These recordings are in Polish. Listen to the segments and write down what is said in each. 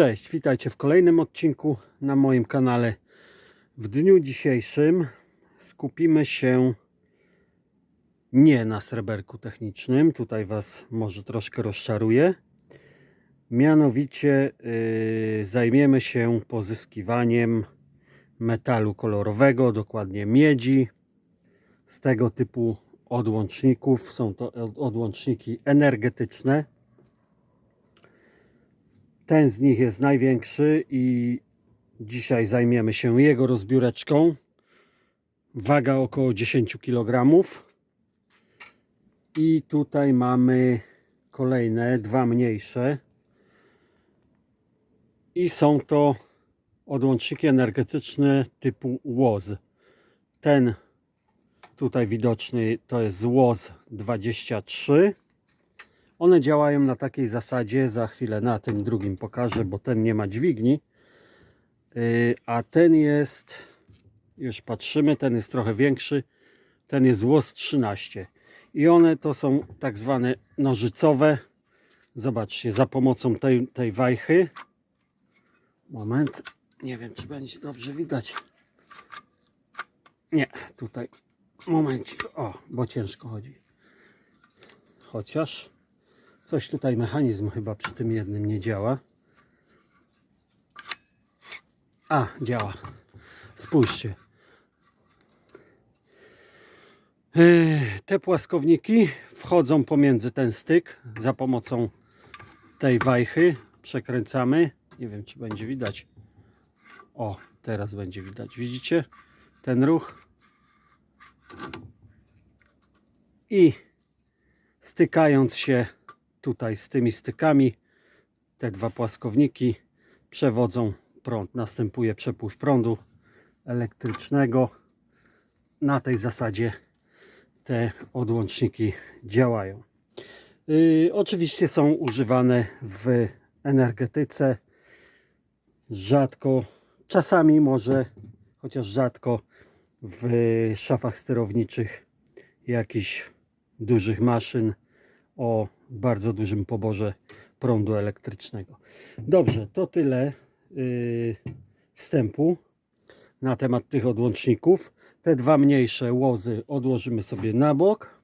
Cześć, witajcie w kolejnym odcinku na moim kanale. W dniu dzisiejszym skupimy się nie na sreberku technicznym, tutaj Was może troszkę rozczaruję. Mianowicie yy, zajmiemy się pozyskiwaniem metalu kolorowego, dokładnie miedzi, z tego typu odłączników. Są to od- odłączniki energetyczne. Ten z nich jest największy i dzisiaj zajmiemy się jego rozbióreczką. Waga około 10 kg. I tutaj mamy kolejne, dwa mniejsze. I są to odłączniki energetyczne typu WOZ. Ten tutaj widoczny to jest WOZ 23. One działają na takiej zasadzie, za chwilę na tym drugim pokażę, bo ten nie ma dźwigni. Yy, A ten jest, już patrzymy, ten jest trochę większy. Ten jest WOS 13. I one to są tak zwane nożycowe. Zobaczcie, za pomocą tej, tej wajchy. Moment, nie wiem czy będzie dobrze widać. Nie, tutaj, momencik, o, bo ciężko chodzi. Chociaż Coś tutaj mechanizm chyba przy tym jednym nie działa. A, działa. Spójrzcie. Yy, Te płaskowniki wchodzą pomiędzy ten styk za pomocą tej wajchy. Przekręcamy. Nie wiem, czy będzie widać. O, teraz będzie widać. Widzicie ten ruch? I stykając się tutaj z tymi stykami te dwa płaskowniki przewodzą prąd. Następuje przepływ prądu elektrycznego. Na tej zasadzie te odłączniki działają. Yy, oczywiście są używane w energetyce. Rzadko, czasami może, chociaż rzadko w szafach sterowniczych jakichś dużych maszyn o bardzo dużym poborze prądu elektrycznego. Dobrze, to tyle yy, wstępu na temat tych odłączników. Te dwa mniejsze łozy odłożymy sobie na bok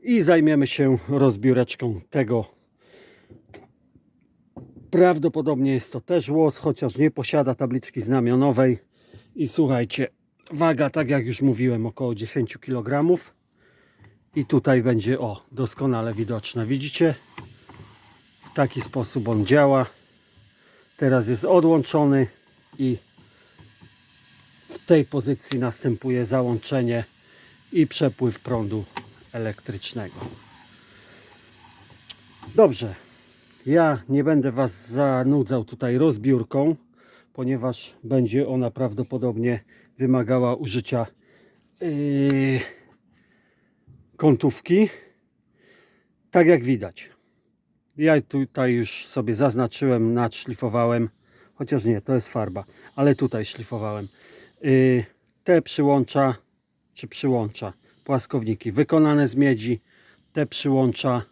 i zajmiemy się rozbióreczką tego. Prawdopodobnie jest to też łoz, chociaż nie posiada tabliczki znamionowej. I słuchajcie, waga, tak jak już mówiłem, około 10 kg. I tutaj będzie, o, doskonale widoczne. Widzicie? W taki sposób on działa. Teraz jest odłączony i w tej pozycji następuje załączenie i przepływ prądu elektrycznego. Dobrze. Ja nie będę Was zanudzał tutaj rozbiórką, ponieważ będzie ona prawdopodobnie wymagała użycia yy, kątówki. Tak jak widać. Ja tutaj już sobie zaznaczyłem, nadszlifowałem. Chociaż nie, to jest farba, ale tutaj szlifowałem. Yy, te przyłącza, czy przyłącza, płaskowniki wykonane z miedzi. Te przyłącza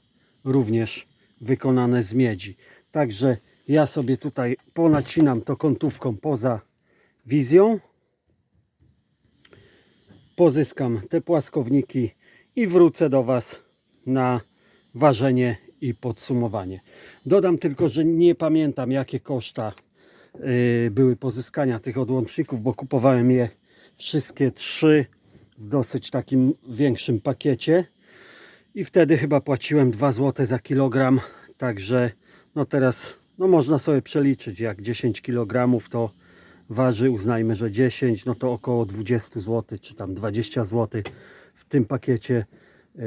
również wykonane z miedzi. Także ja sobie tutaj ponacinam to kątówką poza wizją. Pozyskam te płaskowniki i wrócę do Was na ważenie i podsumowanie. Dodam tylko, że nie pamiętam jakie koszta yy, były pozyskania tych odłączników, bo kupowałem je wszystkie trzy w dosyć takim większym pakiecie. I wtedy chyba płaciłem 2 zł za kilogram, także no teraz no można sobie przeliczyć jak 10 kg to waży, uznajmy, że 10, no to około 20 zł, czy tam 20 zł w tym pakiecie, yy,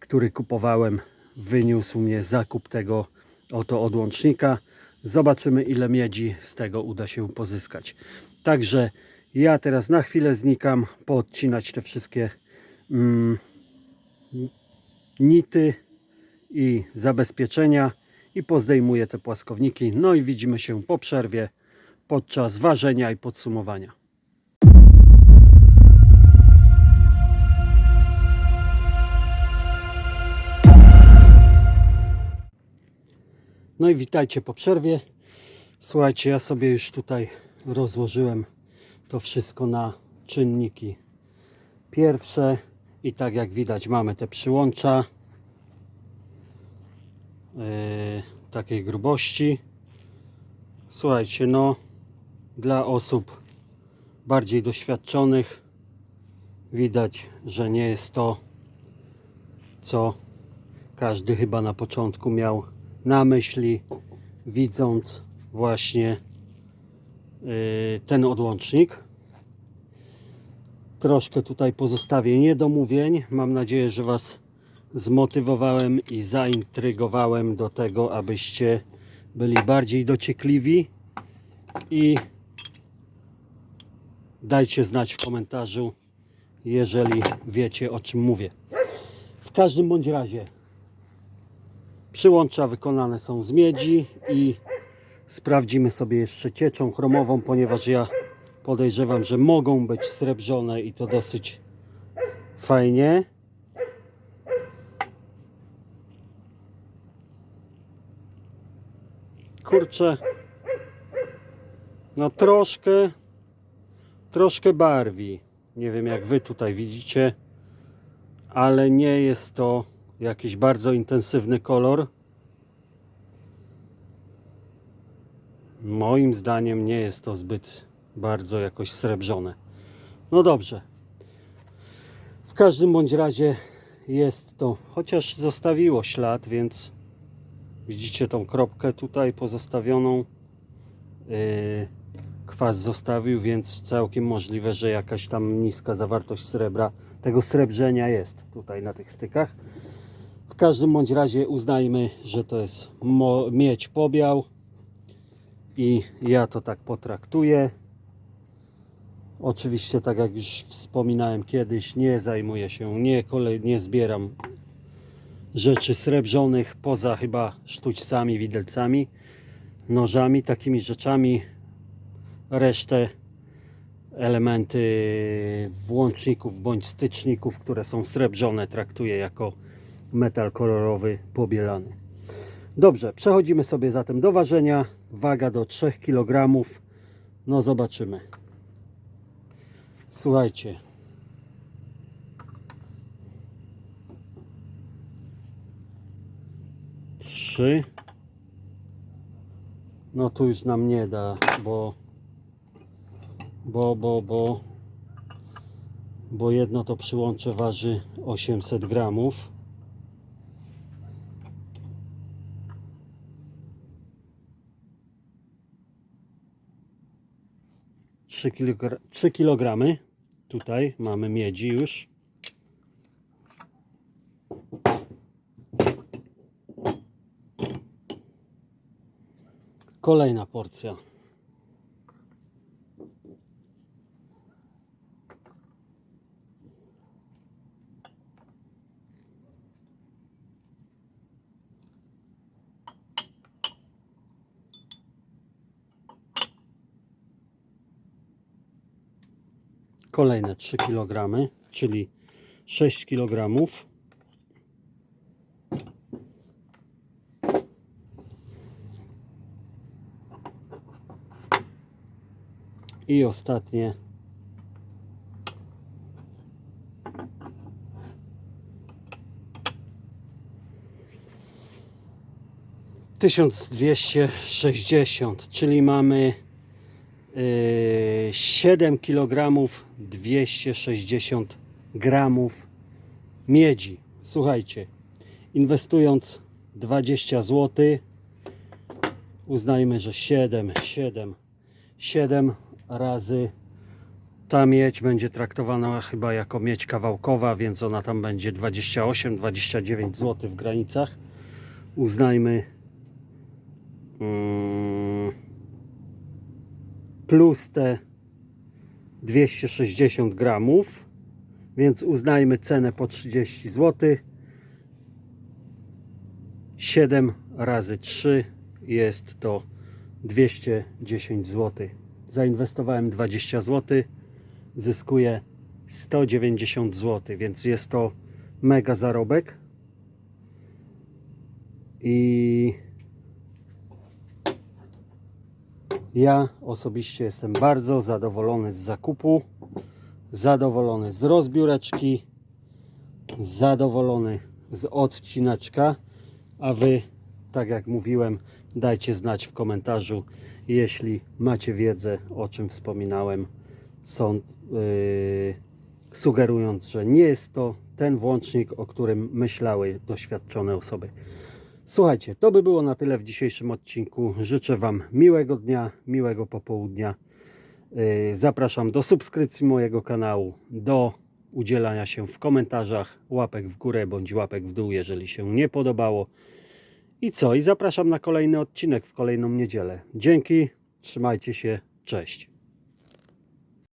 który kupowałem, wyniósł mnie zakup tego oto odłącznika. Zobaczymy, ile miedzi z tego uda się pozyskać. Także ja teraz na chwilę znikam, poodcinać te wszystkie mm, nity i zabezpieczenia i pozdejmuję te płaskowniki. No i widzimy się po przerwie podczas ważenia i podsumowania. No i witajcie po przerwie. Słuchajcie, ja sobie już tutaj rozłożyłem to wszystko na czynniki pierwsze i tak jak widać mamy te przyłącza yy, takiej grubości. Słuchajcie, no dla osób bardziej doświadczonych widać, że nie jest to co każdy chyba na początku miał na myśli, widząc właśnie yy, ten odłącznik. Troszkę tutaj pozostawię niedomówień. Mam nadzieję, że Was zmotywowałem i zaintrygowałem do tego, abyście byli bardziej dociekliwi i dajcie znać w komentarzu, jeżeli wiecie o czym mówię. W każdym bądź razie przyłącza wykonane są z miedzi i sprawdzimy sobie jeszcze cieczą chromową, ponieważ ja podejrzewam, że mogą być srebrzone i to dosyć fajnie. Kurczę, no troszkę, troszkę barwi. Nie wiem jak wy tutaj widzicie, ale nie jest to jakiś bardzo intensywny kolor. Moim zdaniem nie jest to zbyt bardzo jakoś srebrzone. No dobrze. W każdym bądź razie jest to, chociaż zostawiło ślad, więc widzicie tą kropkę tutaj pozostawioną. Yy, kwas zostawił, więc całkiem możliwe, że jakaś tam niska zawartość srebra, tego srebrzenia jest tutaj na tych stykach. W każdym bądź razie uznajmy, że to jest miedź pobiał i ja to tak potraktuję. Oczywiście, tak jak już wspominałem kiedyś, nie zajmuję się, nie, kolej, nie zbieram rzeczy srebrzonych poza chyba sztućcami, widelcami, nożami, takimi rzeczami. Resztę elementy włączników bądź styczników, które są srebrzone, traktuję jako metal kolorowy pobielany. Dobrze, przechodzimy sobie zatem do ważenia. Waga do 3 kg. No zobaczymy. Słuchajcie. Trzy. No tu już nam nie da, bo bo, bo, bo bo jedno to przyłącze waży 800 gramów. Trzy kilogra- trzy kilogramy. Tutaj mamy miedzi już. Kolejna porcja. Kolejne 3 kg, czyli 6 kg. I ostatnie tysiąc dwieście sześćdziesiąt, czyli mamy yy, 7 kg 260 gramów miedzi. Słuchajcie, inwestując 20 zł, uznajmy, że 7, 7, 7 razy ta miedź będzie traktowana chyba jako miedź kawałkowa, więc ona tam będzie 28-29 zł w granicach. Uznajmy mm, plus te 260 gramów, więc uznajmy cenę po 30 zł. 7 razy 3 jest to 210 zł. Zainwestowałem 20 zł, zyskuję 190 zł, więc jest to mega zarobek. I Ja osobiście jestem bardzo zadowolony z zakupu, zadowolony z rozbióreczki, zadowolony z odcineczka, a Wy, tak jak mówiłem, dajcie znać w komentarzu, jeśli macie wiedzę, o czym wspominałem, sąd, yy, sugerując, że nie jest to ten włącznik, o którym myślały doświadczone osoby. Słuchajcie, to by było na tyle w dzisiejszym odcinku. Życzę Wam miłego dnia, miłego popołudnia. Yy, Zapraszam do subskrypcji mojego kanału, do udzielania się w komentarzach, łapek w górę bądź łapek w dół, jeżeli się nie podobało. I co? I zapraszam na kolejny odcinek w kolejną niedzielę. Dzięki, trzymajcie się, cześć.